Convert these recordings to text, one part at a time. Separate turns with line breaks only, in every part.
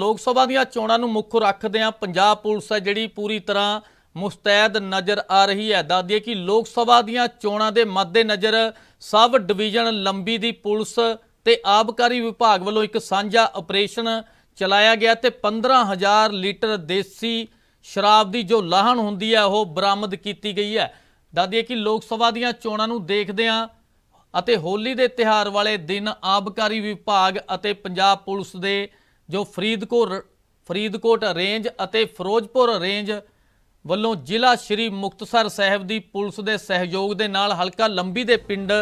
ਲੋਕ ਸਭਾ ਦੀਆਂ ਚੋਣਾਂ ਨੂੰ ਮੁੱਖ ਰੱਖਦਿਆਂ ਪੰਜਾਬ ਪੁਲਿਸ ਹੈ ਜਿਹੜੀ ਪੂਰੀ ਤਰ੍ਹਾਂ ਮੁਸਤੈਦ ਨਜ਼ਰ ਆ ਰਹੀ ਹੈ। ਦੱਸਦੀਏ ਕਿ ਲੋਕ ਸਭਾ ਦੀਆਂ ਚੋਣਾਂ ਦੇ ਮੱਦੇਨਜ਼ਰ ਸਬ ਡਿਵੀਜ਼ਨ ਲੰਬੀ ਦੀ ਪੁਲਿਸ ਤੇ ਆਬਕਾਰੀ ਵਿਭਾਗ ਵੱਲੋਂ ਇੱਕ ਸਾਂਝਾ ਆਪਰੇਸ਼ਨ ਚਲਾਇਆ ਗਿਆ ਤੇ 15000 ਲੀਟਰ ਦੇਸੀ ਸ਼ਰਾਬ ਦੀ ਜੋ ਲਾਹਣ ਹੁੰਦੀ ਹੈ, ਉਹ ਬਰਾਮਦ ਕੀਤੀ ਗਈ ਹੈ। ਦੱਸਦੀਏ ਕਿ ਲੋਕ ਸਭਾ ਦੀਆਂ ਚੋਣਾਂ ਨੂੰ ਦੇਖਦਿਆਂ ਅਤੇ ਹੋਲੀ ਦੇ ਤਿਹਾਰ ਵਾਲੇ ਦਿਨ ਆਬਕਾਰੀ ਵਿਭਾਗ ਅਤੇ ਪੰਜਾਬ ਪੁਲਿਸ ਦੇ ਜੋ ਫਰੀਦਕੋਟ ਫਰੀਦਕੋਟ ਰੇਂਜ ਅਤੇ ਫਿਰੋਜ਼ਪੁਰ ਰੇਂਜ ਵੱਲੋਂ ਜ਼ਿਲ੍ਹਾ ਸ਼੍ਰੀ ਮੁਕਤਸਰ ਸਾਹਿਬ ਦੀ ਪੁਲਿਸ ਦੇ ਸਹਿਯੋਗ ਦੇ ਨਾਲ ਹਲਕਾ ਲੰਬੀ ਦੇ ਪਿੰਡ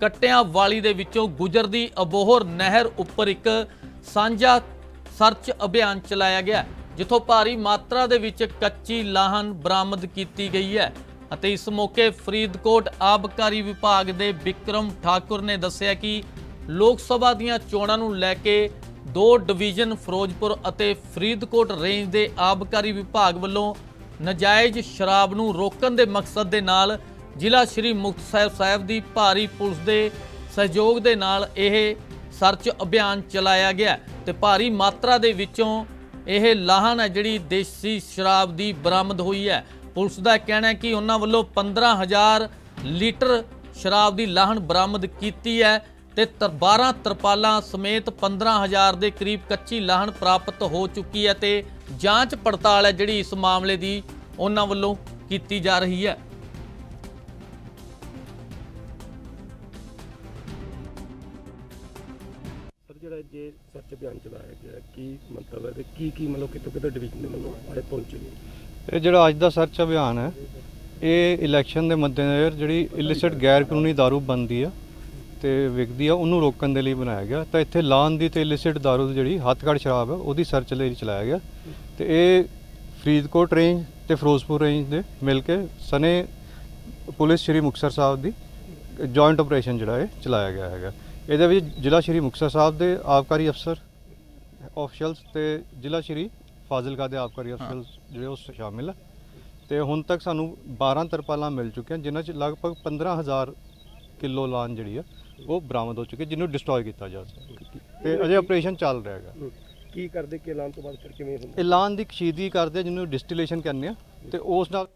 ਕੱਟਿਆਂ ਵਾਲੀ ਦੇ ਵਿੱਚੋਂ ਗੁਜਰਦੀ ਅਬੋਹਰ ਨਹਿਰ ਉੱਪਰ ਇੱਕ ਸਾਂਝਾ ਸਰਚ ਅਭਿਆਨ ਚਲਾਇਆ ਗਿਆ, ਜਿੱਥੋਂ ਭਾਰੀ ਮਾਤਰਾ ਦੇ ਵਿੱਚ ਕੱਚੀ ਲਾਹਨ ਬਰਾਮਦ ਕੀਤੀ ਗਈ ਹੈ ਅਤੇ ਇਸ ਮੌਕੇ ਫਰੀਦਕੋਟ ਆਬਕਾਰੀ ਵਿਭਾਗ ਦੇ ਵਿਕਰਮ ਠਾਕੁਰ ਨੇ ਦੱਸਿਆ ਕਿ ਲੋਕ ਸਭਾ ਦੀਆਂ ਚੋਣਾਂ ਨੂੰ ਲੈ ਕੇ ਦੋ ਡਿਵੀਜ਼ਨ ਫਿਰੋਜ਼ਪੁਰ ਅਤੇ ਫਰੀਦਕੋਟ ਰੇਂਜ ਦੇ ਆਬਕਾਰੀ ਵਿਭਾਗ ਵੱਲੋਂ ਨਜਾਇਜ਼ ਸ਼ਰਾਬ ਨੂੰ ਰੋਕਣ ਦੇ ਮਕਸਦ ਦੇ ਨਾਲ ਜ਼ਿਲ੍ਹਾ ਸ਼੍ਰੀ ਮੁਕਤਸਰ ਸਾਹਿਬ ਦੀ ਭਾਰੀ ਪੁਲਿਸ ਦੇ ਸਹਿਯੋਗ ਦੇ ਨਾਲ ਇਹ ਸਰਚ ਅਭਿਆਨ ਚਲਾਇਆ ਗਿਆ ਤੇ ਭਾਰੀ ਮਾਤਰਾ ਦੇ ਵਿੱਚੋਂ ਇਹ ਲਾਹਨ ਹੈ ਜਿਹੜੀ ਦੇਸੀ ਸ਼ਰਾਬ ਦੀ ਬਰਾਮਦ ਹੋਈ ਹੈ। ਪੁਲਿਸ ਦਾ ਕਹਿਣਾ ਹੈ ਕਿ ਉਹਨਾਂ ਵੱਲੋਂ 15000 ਲੀਟਰ ਸ਼ਰਾਬ ਦੀ ਲਾਹਨ ਬਰਾਮਦ ਕੀਤੀ ਹੈ। ਤੇ ਤਰ- 12 ਤਰਪਾਲਾਂ ਸਮੇਤ 15000 ਦੇ ਕਰੀਬ ਕੱਚੀ ਲਾਹਨ ਪ੍ਰਾਪਤ ਹੋ ਚੁੱਕੀ ਹੈ ਤੇ ਜਾਂਚ ਪੜਤਾਲ ਹੈ ਜਿਹੜੀ ਇਸ ਮਾਮਲੇ ਦੀ ਉਹਨਾਂ ਵੱਲੋਂ ਕੀਤੀ ਜਾ ਰਹੀ ਹੈ।
ਸਰ ਜਿਹੜਾ ਜੇ ਸਰਚ ਅਭਿਆਨ ਚਲਾਇਆ ਗਿਆ ਕੀ ਮੰਤਵ ਹੈ ਤੇ ਕੀ ਕੀ ਮਤਲਬ ਕਿਤੋਂ ਕਿਤੋਂ ਡਿਵੀਜ਼ਨ ਦੇ ਵੱਲੋਂ ਆਏ ਪਹੁੰਚੇ ਨੇ?
ਇਹ ਜਿਹੜਾ ਅੱਜ ਦਾ ਸਰਚ ਅਭਿਆਨ ਹੈ ਇਹ ਇਲੈਕਸ਼ਨ ਦੇ ਮੱਦੇਨਜ਼ਰ ਜਿਹੜੀ ਇਲਿਸਿਟ ਗੈਰ ਕਾਨੂੰਨੀ दारू ਬਣਦੀ ਆ ਤੇ ਵਿਕਦੀ ਆ ਉਹਨੂੰ ਰੋਕਣ ਦੇ ਲਈ ਬਣਾਇਆ ਗਿਆ। ਤਾਂ ਇੱਥੇ ਲਾਨ ਦੀ ਤੇ ਇਲਿਸਿਟ दारू ਦੀ ਜਿਹੜੀ ਹੱਥਕੜ ਸ਼ਰਾਬ ਹੈ ਉਹਦੀ ਸਰਚ ਲਈ ਚਲਾਇਆ ਗਿਆ। ਤੇ ਇਹ ਫਰੀਦਕੋਟ ਰੇਂਜ ਤੇ ਫਿਰੋਜ਼ਪੁਰ ਰੇਂਜ ਦੇ ਮਿਲ ਕੇ ਸਨੇ ਪੁਲਿਸ ਸ਼੍ਰੀ ਮੁਕਤਸਰ ਸਾਹਿਬ ਦੀ ਜੁਆਇੰਟ ਆਪਰੇਸ਼ਨ ਜਿਹੜਾ ਇਹ ਚਲਾਇਆ ਗਿਆ ਹੈਗਾ। ਇਹਦੇ ਵਿੱਚ ਜ਼ਿਲ੍ਹਾ ਸ਼੍ਰੀ ਮੁਕਤਸਰ ਸਾਹਿਬ ਦੇ ਆਬਕਾਰੀ ਅਫਸਰ ਆਫੀਸ਼ੀਅਲਸ ਤੇ ਜ਼ਿਲ੍ਹਾ ਸ਼੍ਰੀ ਫਾਜ਼ਿਲਕਾ ਦੇ ਆਬਕਾਰੀ ਅਫਸਰ ਜਿਹੜੇ ਉਹ ਸ਼ਾਮਿਲ ਆ। ਤੇ ਹੁਣ ਤੱਕ ਸਾਨੂੰ 12 ਤਰਪਾਲਾਂ ਮਿਲ ਚੁੱਕੀਆਂ ਜਿਨ੍ਹਾਂ 'ਚ ਲਗਭਗ 15000 ਕਿਲੋ ਲਾਨ ਜਿਹੜੀ ਆ ਉਹ ਬਰਾਮਦ ਹੋ ਚੁੱਕੀ ਜਿਹਨੂੰ ਡਿਸਟਰੋਏ ਕੀਤਾ ਜਾ ਸਕਦਾ। ਤੇ ਅਜੇ ਆਪਰੇਸ਼ਨ ਚੱਲ ਰਿਹਾ ਹੈਗਾ।
ਕੀ ਕਰਦੇ ਕਿ ਐਲਾਨ ਤੋਂ ਬਾਅਦ ਫਿਰ ਕਿਵੇਂ ਹੁੰਦਾ?
ਐਲਾਨ ਦੀ ਕਸ਼ੀਦਗੀ ਕਰਦੇ ਆ ਜਿਹਨੂੰ ਡਿਸਟਿਲੇਸ਼ਨ ਕਹਿੰਦੇ ਆ। ਤੇ ਉਸ ਨਾਲ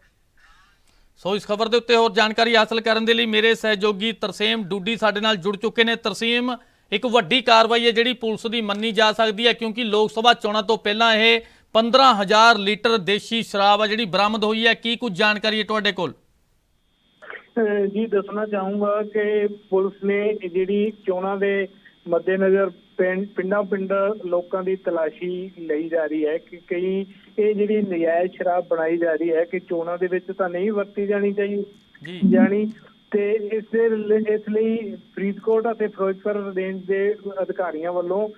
ਸੋ ਇਸ ਖਬਰ ਦੇ ਉੱਤੇ ਹੋਰ ਜਾਣਕਾਰੀ ਹਾਸਲ ਕਰਨ ਦੇ ਲਈ ਮੇਰੇ ਸਹਿਯੋਗੀ ਤਰਸੇਮ ਡੂਡੀ ਸਾਡੇ ਨਾਲ ਜੁੜ ਚੁੱਕੇ ਨੇ। ਤਰਸੇਮ ਇੱਕ ਵੱਡੀ ਕਾਰਵਾਈ ਹੈ ਜਿਹੜੀ ਪੁਲਿਸ ਦੀ ਮੰਨੀ ਜਾ ਸਕਦੀ ਹੈ ਕਿਉਂਕਿ ਲੋਕ ਸਭਾ ਚੋਣਾਂ ਤੋਂ ਪਹਿਲਾਂ ਇਹ 15000 ਲੀਟਰ ਦੇਸ਼ੀ ਸ਼ਰਾਬ ਹੈ ਜਿਹੜੀ ਬਰਾਮਦ ਹੋਈ ਹੈ। ਕੀ ਕੁਝ ਜਾਣਕਾਰੀ ਹੈ ਤੁਹਾਡੇ ਕੋਲ?
ਜੀ ਦੱਸਣਾ ਚਾਹੂੰਗਾ ਕਿ ਪੁਲਿਸ ਨੇ ਜਿਹੜੀ ਚੋਣਾਂ ਦੇ ਮੱਦੇਨਜ਼ਰ ਪਿੰਡ ਪਿੰਡਾਂ ਪਿੰਡ ਲੋਕਾਂ ਦੀ ਤਲਾਸ਼ੀ ਲਈ ਜਾ ਰਹੀ ਹੈ ਕਿ ਕਈ ਇਹ ਜਿਹੜੀ ਨਜਾਇਜ਼ ਸ਼ਰਾਬ ਬਣਾਈ ਜਾ ਰਹੀ ਹੈ ਕਿ ਚੋਣਾਂ ਦੇ ਵਿੱਚ ਤਾਂ ਨਹੀਂ ਵਰਤੀ ਜਾਣੀ ਚਾਹੀਦੀ।
ਜੀ।
ਜਾਣੀ ਤੇ ਇਸ ਦੇ ਇਸ ਲਈ ਫਰੀਦਕੋਟ ਅਤੇ ਫਿਰੋਜ਼ਪੁਰ ਰੇਂਜ ਦੇ ਅਧਿਕਾਰੀਆਂ ਵੱਲੋਂ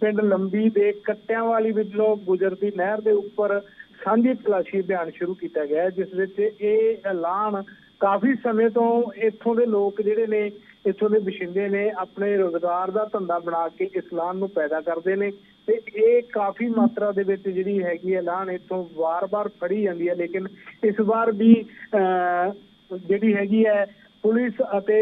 ਪਿੰਡ ਲੰਬੀ ਦੇ ਕੱਟਿਆਂ ਵਾਲੀ ਵਿੱਚੋਂ ਗੁਜ਼ਰਦੀ ਨਹਿਰ ਦੇ ਉੱਪਰ ਸਾਂਝੀ ਤਲਾਸ਼ੀ ਅਭਿਆਨ ਸ਼ੁਰੂ ਕੀਤਾ ਗਿਆ ਜਿਸ ਵਿੱਚ ਇਹ ਐਲਾਨ ਕਾਫੀ ਸਮੇਂ ਤੋਂ ਇੱਥੋਂ ਦੇ ਲੋਕ ਜਿਹੜੇ ਨੇ ਇੱਥੋਂ ਦੇ ਵਸਿੰਦੇ ਨੇ ਆਪਣੇ ਰੋਜ਼ਗਾਰ ਦਾ ਧੰਦਾ ਬਣਾ ਕੇ ਇਸ ਨੂੰ ਪੈਦਾ ਕਰਦੇ ਨੇ ਤੇ ਇਹ ਕਾਫੀ ਮਾਤਰਾ ਦੇ ਵਿੱਚ ਜਿਹੜੀ ਹੈਗੀ ਐਲਾਨ ਇੱਥੋਂ ਵਾਰ-ਵਾਰ ਫੜੀ ਜਾਂਦੀ ਹੈ। ਲੇਕਿਨ ਇਸ ਵਾਰ ਵੀ ਅਹ, ਜਿਹੜੀ ਹੈਗੀ ਹੈ ਪੁਲਿਸ ਅਤੇ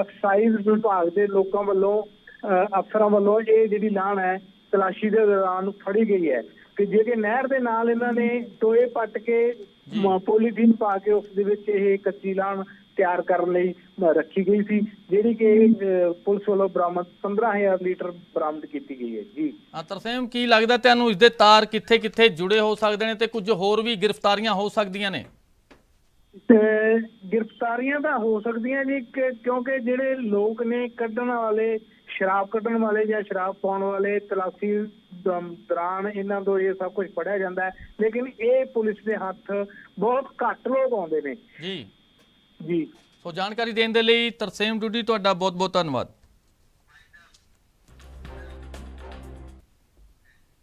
ਐਕਸਾਈਜ਼ ਵਿਭਾਗ ਦੇ ਲੋਕਾਂ ਵੱਲੋਂ ਅਹ, ਅਫਸਰਾਂ ਵੱਲੋਂ ਇਹ ਜਿਹੜੀ ਲਾਣ ਹੈ ਤਲਾਸ਼ੀ ਦੇ ਦੌਰਾਨ ਫੜੀ ਗਈ ਹੈ। ਕਿ ਜਿਹੜੇ ਨਹਿਰ ਦੇ ਨਾਲ ਇਹਨਾਂ ਨੇ ਟੋਏ ਪੱਟ ਕੇ ਪੋਲੀਥੀਨ ਪਾ ਕੇ ਉਸ ਦੇ ਵਿੱਚ ਇਹ ਕੱਚੀ ਲਾਣ ਤਿਆਰ ਕਰਨ ਲਈ ਰੱਖੀ ਗਈ ਸੀ ਜਿਹੜੀ ਕਿ ਪੁਲਿਸ ਵੱਲੋਂ ਬਰਾਮਦ 15000 ਲੀਟਰ ਬਰਾਮਦ ਕੀਤੀ ਗਈ ਹੈ। ਜੀ।
ਹਾਂ ਤਰਸੇਮ ਕੀ ਲੱਗਦਾ ਤੁਹਾਨੂੰ ਇਸ ਦੇ ਤਾਰ ਕਿੱਥੇ ਕਿੱਥੇ ਜੁੜੇ ਹੋ ਸਕਦੇ ਨੇ ਤੇ ਕੁਝ ਹੋਰ ਵੀ ਗ੍ਰਿਫਤਾਰੀਆਂ ਹੋ ਸਕਦੀਆਂ ਨੇ?
ਤੇ ਗ੍ਰਿਫਤਾਰੀਆਂ ਤਾਂ ਹੋ ਸਕਦੀਆਂ ਜੀ ਕਿਉਂਕਿ ਜਿਹੜੇ ਲੋਕ ਨੇ ਕੱਢਣ ਵਾਲੇ ਸ਼ਰਾਬ ਕੱਢਣ ਵਾਲੇ ਜਾਂ ਸ਼ਰਾਬ ਪਾਉਣ ਵਾਲੇ ਤਲਾਸ਼ੀ ਦੌਰਾਨ ਇਹਨਾਂ ਤੋਂ ਇਹ ਸਭ ਕੁਝ ਫੜਿਆ ਜਾਂਦਾ ਹੈ। ਲੇਕਿਨ ਇਹ ਪੁਲਿਸ ਦੇ ਹੱਥ ਬਹੁਤ ਘੱਟ ਲੋਕ ਆਉਂਦੇ ਨੇ।
ਜੀ।
ਜੀ।
ਸੋ ਜਾਣਕਾਰੀ ਦੇਣ ਦੇ ਲਈ ਤਰਸੇਮ ਡੂਡੀ ਤੁਹਾਡਾ ਬਹੁਤ ਬਹੁਤ ਧੰਨਵਾਦ।